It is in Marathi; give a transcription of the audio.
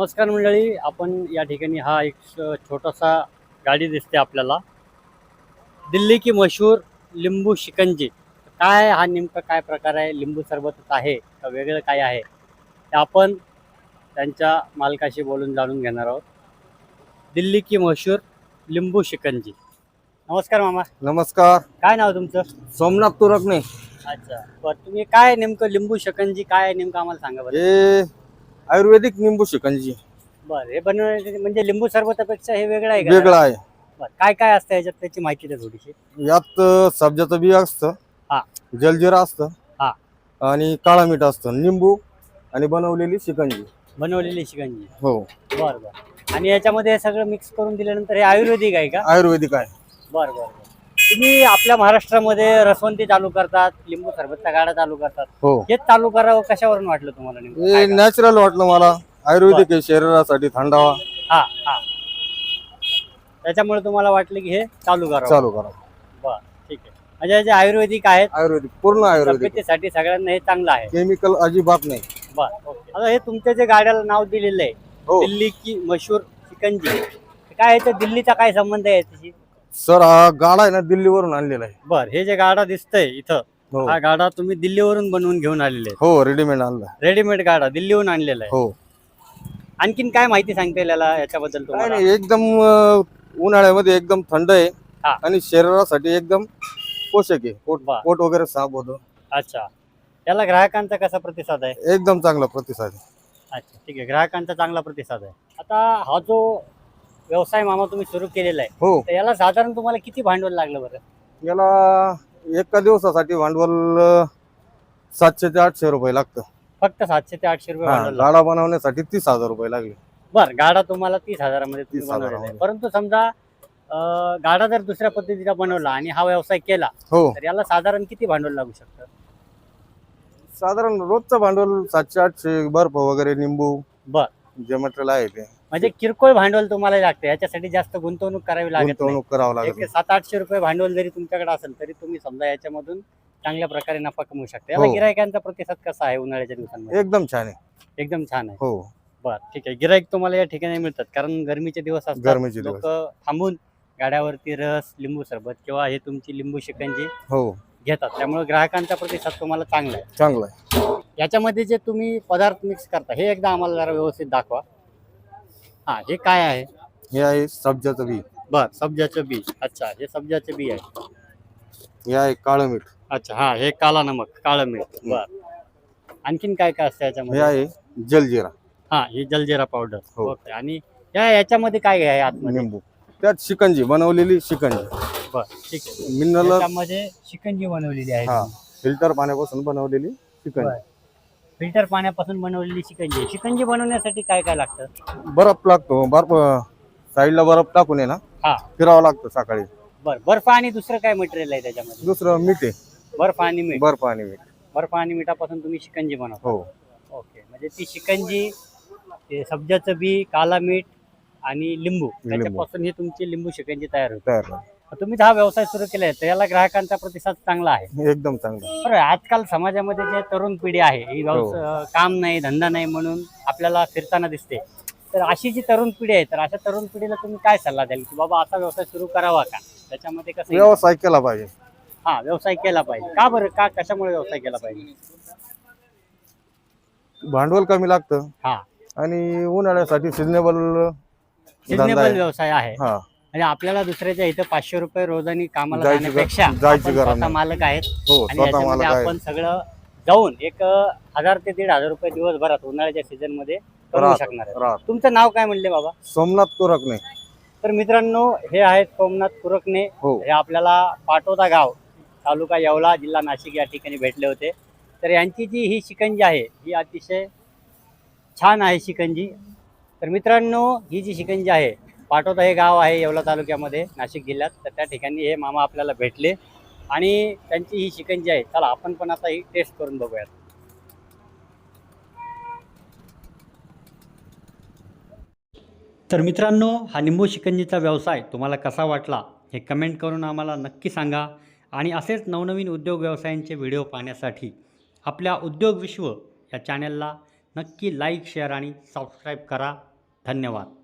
नमस्कार मंडळी आपण या ठिकाणी हा एक छोटासा गाडी दिसते आपल्याला. दिल्ली की मशहूर लिंबू शिकंजी. काय हा नेमका काय प्रकार आहे? लिंबू सरबतच आहे का वेगळं काय आहे? ते आपण त्यांच्या मालकाशी बोलून जाणून घेणार आहोत. दिल्ली की मशहूर लिंबू शिकंजी. नमस्कार मामा. नमस्कार. काय नाव तुमचं? सोमनाथ तुरकणे. अच्छा. बरं तुम्ही काय नेमकं लिंबू शिकंजी काय आहे नेमकं आम्हाला सांगा बरं. हे आयुर्वेदिक निंबू शिकंजी बरं हे बनवण्याचे म्हणजे लिंबू सरबतापेक्षा हे वेगळं आहे का? वेगळं आहे. बरं काय काय असतं याच्यात त्याची माहिती द्या थोडीशी. यात अ, सब्जाचं बी असतं. हा. जलजिरा असतं. हा. आणि काळा मीठ असतं. निंबू आणि बनवलेली शिकंजी बनवलेली शिकंजी हो. बरं बरं. आणि याच्यामध्ये हे सगळं मिक्स करून दिल्यानंतर हे आयुर्वेदिक आहे का? आयुर्वेदिक आहे. बरं बरं. तुम्ही आपल्या महाराष्ट्रामध्ये रसवंती चालू करतात लिंबू सरबतचा गाडा चालू करतात. हो. हेच चालू करावं कशावरून वाटलं तुम्हाला नेमकं? हे काय कारण? नॅचरल वाटलं मला. आयुर्वेदिक आहे शरीरासाठी थंडावा. हा हा. त्याच्यामुळे तुम्हाला वाटलं की हे चालू करावं. चालू करा बरं ठीक आहे. म्हणजे जे आयुर्वेदिक आहेत आयुर्वेदिक पूर्ण आयुर्वेदिक. तब्येतीसाठी सगळ्यांना हे चांगलं आहे. केमिकल अजिबात नाही. बरं ओके. आता हे तुमच्या जे गाड्याला नाव दिलेलं आहे हो. दिल्ली की मशहूर शिकंजी काय याचं दिल्लीचा काय संबंध आहे त्याची सर हा गाडा आहे ना दिल्लीवरून आणलेला आहे. बर हे जे गाडा दिसतंय इथं हो. हा गाडा तुम्ही दिल्लीवरून बनवून घेऊन आलेले हो रेडीमेड आणला रेडीमेड गाडा दिल्लीहून आणलेला आहे. हो. आणखीन काय माहिती सांगता येईल याला याच्याबद्दल काय तुम्हाला? नाही एकदम अ, उन्हाळ्यामध्ये एकदम थंड आहे हा. आणि शरीरासाठी एकदम पोषक आहे. पोट वा. पोट वगैरे साफ होतं. अच्छा. त्याला ग्राहकांचा कसा प्रतिसाद आहे? एकदम चांगला प्रतिसाद आहे. अच्छा ठीक आहे. ग्राहकांचा चांगला प्रतिसाद आहे. आता हा जो व्यवसाय मामा तुम्ही सुरू केलेला आहे. हो. तर याला साधारण तुम्हाला किती भांडवल लागलं बरं? याला एका दिवसासाठी भांडवल अ, सातशे ते आठशे रुपये लागतं. फक्त सातशे ते आठशे रुपये हा, भांडवल लागलं. गाडा बनवण्यासाठी तीस हजार रुपये लागले. बर गाडा तुम्हाला तीस हजारामध्ये तुम्ही 30,000 बनवलेला आहे. मध्ये. परंतु समजा अं, गाडा जर दुसऱ्या पद्धतीचा बनवला आणि हा व्यवसाय केला हो. तर याला साधारण किती भांडवल लागू शकतं? साधारण रोजचं भांडवल सातशे आठशे बर्फ वगैरे निंबू बर. जे मटेरियल आहे ते. म्हणजे किरकोळ भांडवल तुम्हाला लागते याच्यासाठी जास्त गुंतवणूक करावी लागत नाही. गुंतवणूक करावं एक लागेल सात आठशे रुपये भांडवल जरी तुमच्याकडे असेल तरी तुम्ही समजा याच्यामधून चांगल्या प्रकारे नफा कमवू शकता. याला हो. गिरायकांचा प्रतिसाद कसा आहे उन्हाळ्याच्या दिवसांमध्ये? एकदम छान आहे. एकदम छान आहे. हो. बर ठीक आहे. गिराईक तुम्हाला या ठिकाणी मिळतात कारण गरमीचे दिवस असतात. गरमीचे लोक दिवस थांबून गाड्यावरती रस लिंबू सरबत किंवा हे तुमची लिंबू शिकंजी हो. घेतात. त्यामुळे ग्राहकांचा प्रतिसाद तुम्हाला चांगला आहे. चांगलं आहे. याच्यामध्ये जे तुम्ही पदार्थ मिक्स करता हे एकदा आम्हाला जरा व्यवस्थित दाखवा. हा हे काय आहे? हे आहे सब्जाचं बी. बर सब्जाचं बी. अच्छा हे सब्जाचं बी आहे. हे आहे काळं मीठ. अच्छा हा हे काला नमक काळं मीठ. बर. आणखीन काय काय असतं हे याच्यामध्ये आहे जलजिरा. हा ही जलजिरा पावडर. हो. ओके आणि या याच्यामध्ये काय आहे आतमध्ये? निंबू. त्यात शिकंजी बनवलेली शिकंजी. बर ठीक आहे. मिनरल याच्यामध्ये शिकंजी बनवलेली आहे. हा फिल्टर पाण्यापासून बनवलेली शिकंजी. फिल्टर पाण्यापासून बनवलेली शिकंजी. शिकंजी बनवण्यासाठी काय काय लागतं? बर्फ लागतो. बर्फ साईडला बर्फ टाकून आहे ना हा. फिरावं लागतं सकाळी. बर बर्फ आणि दुसरं काय मटेरियल आहे त्याच्यामध्ये? दुसरं मीठ आहे. बर्फ आणि मीठ. बर्फ आणि मीठ. बर्फ आणि मिठापासून तुम्ही शिकंजी बनवता. हो. ओके. म्हणजे ती शिकंजी ते सब्जाचं बी काला मीठ आणि लिंबू. त्याच्यापासून ही तुमची लिंबू शिकंजी तयार होते तयार. तुम्ही हा व्यवसाय सुरू केलाय तर याला ग्राहकांचा प्रतिसाद चांगला आहे. एकदम चांगलं बरं आजकाल समाजामध्ये जे तरुण पिढी आहे ही व्यवसाय हो. काम नाही धंदा नाही म्हणून आपल्याला फिरताना दिसते. तर अशी जी तरुण पिढी आहे तर अशा तरुण पिढीला तुम्ही काय सल्ला द्याल की बाबा असा व्यवसाय सुरू करावा का? त्याच्यामध्ये कसं? व्यवसाय केला पाहिजे. हा व्यवसाय केला पाहिजे. का बरं? का कशामुळे व्यवसाय केला पाहिजे? भांडवल कमी लागतं. हा. आणि उन्हाळ्यासाठी सिजनेबल सिजनेबल व्यवसाय आहे. हा. म्हणजे आपल्याला दुसऱ्याच्या इथं पाचशे रुपये रोजानी कामाला जायची गर- जाण्यापेक्षा जायची आपण गरज स्वतः नाही. मालक आहेत. हो आणि स्वतः याच्यामध्ये आपण सगळं जाऊन एक अं, हजार ते दीड हजार रुपये दिवसभरात उन्हाळ्याच्या सीझनमध्ये कमवू राहत- शकणार आहे राहत. तुमचं नाव काय म्हणले बाबा? सोमनाथ तुरक नाही तर मित्रांनो हे आहेत सोमनाथ कुरकणे. हो. हे आपल्याला पाटोदा गाव तालुका येवला जिल्हा नाशिक या ठिकाणी भेटले होते. तर यांची जी ही शिकंजी आहे ही अतिशय छान आहे शिकंजी. तर मित्रांनो ही जी शिकंजी आहे पाटोदा हे गाव आहे येवला तालुक्यामध्ये नाशिक जिल्ह्यात. तर त्या ठिकाणी हे मामा आपल्याला भेटले. आणि त्यांची ही शिकंजी आहे चला आपण पण आता ही टेस्ट करून बघूयात. तर मित्रांनो हा निंबू शिकंजीचा व्यवसाय तुम्हाला कसा वाटला हे कमेंट करून आम्हाला नक्की सांगा. आणि असेच नवनवीन उद्योग व्यवसायांचे व्हिडिओ पाहण्यासाठी आपल्या उद्योग विश्व या चॅनलला नक्की लाईक शेअर आणि सबस्क्राईब करा. धन्यवाद.